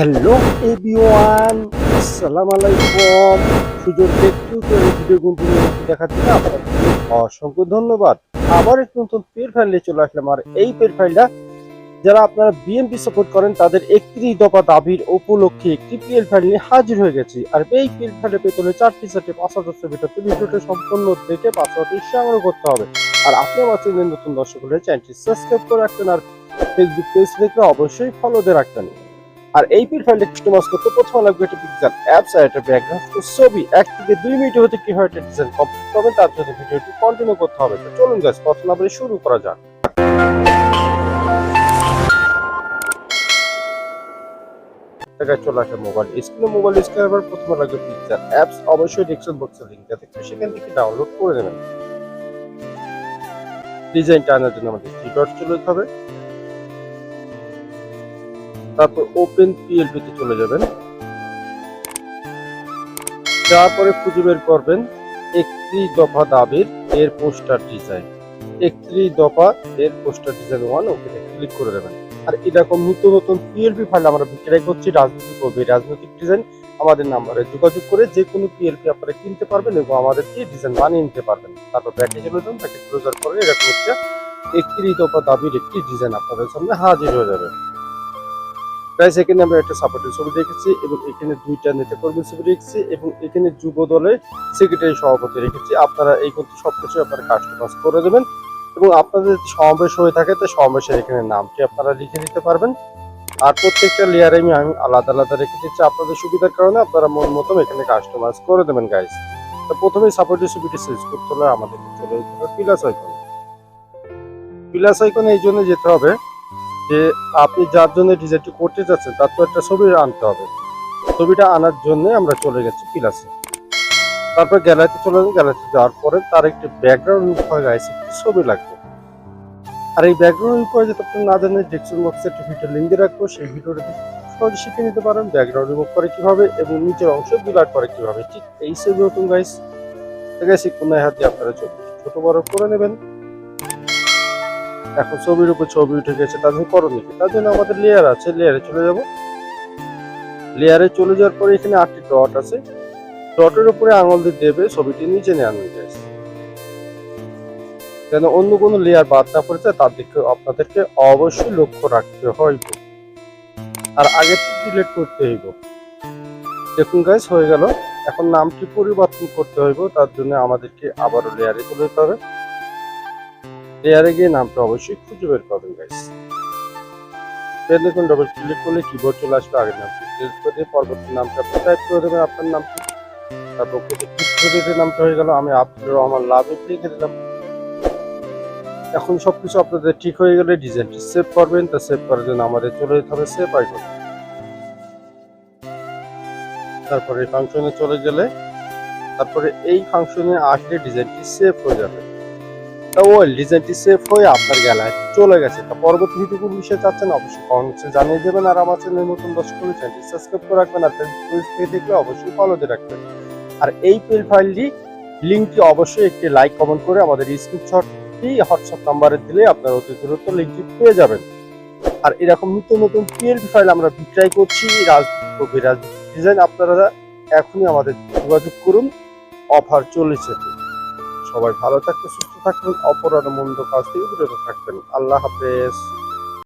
Hello everyone আসসালামু আলাইকুম। সুযোগ একটু ভিডিও গুনতে দেখার জন্য আপনাদের অসংখ্য ধন্যবাদ। আবার একটু নতুন পের ফাইল নিয়ে চলে আসলাম। আর এই পের ফাইলটা যারা আপনারা বিএমপি সাপোর্ট করেন তাদের একত্রিশ দফা দাবির উপলক্ষে একটি পিএল ফাইল নিয়ে হাজির হয়ে গেছি। আর এই পিএল ফাইলে পেতে হলে চারটি চারটি পাঁচ হাজার ভিতরে ভিডিওটা সম্পূর্ণ দেখে পাসওয়ার্ডটি সংগ্রহ করতে হবে। আর আপনি চ্যানেল নতুন দর্শক হলে চ্যানেলটি সাবস্ক্রাইব করে রাখবেন। আর ফেসবুক পেজ দেখলে অবশ্যই ফলো দিয়ে রাখবেন। আর এই পিল ফাইলটা কাস্টমাইজ করতে প্রথমে লাগবে একটা পিক্সেল অ্যাপস আর একটা ব্যাকগ্রাউন্ড তো ছবি, এক থেকে দুই মিনিটের হতে কীভাবে একটা ডিজাইন কমপ্লিট করবেন তার জন্য ভিডিওটি কন্টিনিউ করতে হবে। তো চলুন কথা না বলে শুরু করা যাক। জায়গায় চলে আসে মোবাইল স্ক্রিনে মোবাইল স্ক্রিনে পর প্রথমে লাগবে পিকচার অ্যাপস অবশ্যই ডিসক্রিপশন বক্সে লিংক আছে তো সেখান থেকে ডাউনলোড করে নেবেন। ডিজাইনটা আনার জন্য আমাদের ডট চলে যেতে হবে। তারপর ওপেন পিএলপি তে চলে যাবেন। তারপরে খুঁজে বের করবেন একত্রিশ দফা দাবির এর পোস্টার ডিজাইন একত্রিশ দফা এর পোস্টার ডিজাইন ওয়ান ওখানে ক্লিক করে দেবেন আর এরকম নতুন নতুন পিএলপি ফাইল আমরা বিক্রয় করছি রাজনৈতিক ও রাজনৈতিক ডিজাইন আমাদের নাম্বারে যোগাযোগ করে যে কোনো পিএলপি আপনারা কিনতে পারবেন এবং আমাদেরকে ডিজাইন বানিয়ে নিতে পারবেন। তারপর ব্যাকে চলে যান ব্যাকে যাওয়ার পরে এরকম একটা একত্রিশ দফা দাবির একটি ডিজাইন আপনাদের সামনে হাজির হয়ে যাবে। গাইস এখানে আমরা একটা সাপোর্টের ছবি দেখেছি এবং এখানে দুইটা নেতা কর্মী ছবি রেখেছি এবং এখানে যুব দলের সেক্রেটারি সভাপতি রেখেছি। আপনারা এই কিন্তু সবকিছু আপনারা কাস্টমাইজ করে দেবেন এবং আপনাদের সমাবেশ হয়ে থাকে তো সমাবেশের এখানে নামটি আপনারা লিখে দিতে পারবেন। আর প্রত্যেকটা লেয়ারে আমি আমি আলাদা আলাদা রেখে দিচ্ছি। আপনাদের সুবিধার কারণে আপনারা মন মতন এখানে কাস্টমাইজ করে দেবেন গাইজ তো প্রথমেই সাপোর্টের ছবিটি সিলেক্ট করতে হলে আমাদের চলে যেতে হবে প্লাস আইকন প্লাস আইকনে এই জন্য যেতে হবে যে আপনি যার জন্য ডিজাইনটি করতে যাচ্ছেন, তার তো একটা ছবি আনতে হবে। ছবিটা আনার জন্য আমরা চলে গেছি পিলাসে তারপর গ্যালারিতে চলে যাবেন গ্যালারিতে যাওয়ার পরে তার একটি ব্যাকগ্রাউন্ড হয়ে গেছে একটি ছবি লাগবে। আর এই ব্যাকগ্রাউন্ড করে যদি আপনি না জানেন ডিসক্রিপশন বক্সে একটি ভিডিও লিঙ্ক দিয়ে রাখব, সেই ভিডিওটা সহজে শিখে নিতে পারেন। ব্যাকগ্রাউন্ড রিমুভ করে কীভাবে এবং নিচের অংশ বিলাট করে কীভাবে। ঠিক এই ছবি নতুন গাইস আছে কোনায় হাতে আপনারা ছোট বড় করে নেবেন। এখন ছবির উপর ছবি উঠে গেছে জন্য করণীয় কি? তার জন্য আমাদের লেয়ার আছে লেয়ারে চলে যাব। লেয়ারে চলে যাওয়ার পরে এখানে আটটি ডট আছে। ডটের উপরে আঙুল দিয়ে দেবে, ছবিটি নিচে নিয়ে আনবে। যেন অন্য কোনো লেয়ার বাদ না পড়ে যায়, তার দিকে আপনাদেরকে অবশ্যই লক্ষ্য রাখতে হইব। আর আগে ডিলিট করতে হইব। দেখুন গাইস হয়ে গেল। এখন নামটি পরিবর্তন করতে হইব, তার জন্য আমাদেরকে আবারও লেয়ারে চলে যেতে হবে। লেয়ারে গিয়ে নামটা অবশ্যই খুঁজে বের করবেন গাইস ফের দেখুন ডবল ক্লিক করলে কিবোর্ড চলে আসবে আগের নামটি। সিলেক্ট করে পরবর্তী নামটা টাইপ করে দেবেন আপনার নামটি। তারপর ক্লিক করে নামটা হয়ে গেল, আমি আব্দুর রহমান লাভে লিখে দিলাম। এখন সবকিছু আপনাদের ঠিক হয়ে গেলে ডিজাইনটি সেভ করবেন। তা সেভ করার জন্য আমাদের চলে যেতে হবে সেভ আইকন তারপরে ফাংশনে চলে গেলে, তারপরে এই ফাংশনে আসলে ডিজাইনটি সেভ হয়ে যাবে। ওই ডিজাইনটি সেভ হয়ে আপনার গ্যালারি চলে গেছে। তা পরবর্তী ভিডিও বিষয়ে চাচ্ছেন অবশ্যই কমেন্টসে জানিয়ে দেবেন। আর আমার চ্যানেল নতুন দর্শক হলে চ্যানেলটি সাবস্ক্রাইব করে রাখবেন। আর ফেসবুক থেকে দেখলে অবশ্যই ফলো দিয়ে রাখবেন। আর এই পেল ফাইলটি লিঙ্কটি অবশ্যই একটি লাইক কমেন্ট করে আমাদের স্ক্রিনশটটি হোয়াটসঅ্যাপ নাম্বারে দিলে আপনার অতি দ্রুত লিঙ্কটি পেয়ে যাবেন। আর এরকম নতুন নতুন পিএলপি ফাইল আমরা বিক্রয় করছি। রাজনীতি ও ডিজাইন আপনারা এখনই আমাদের যোগাযোগ করুন। অফার চলেছে সবাই ভালো থাকতে সুস্থ থাকবেন অপরাধ মন্দ কাজ থেকে বিরত থাকবেন। আল্লাহ হাফেজ।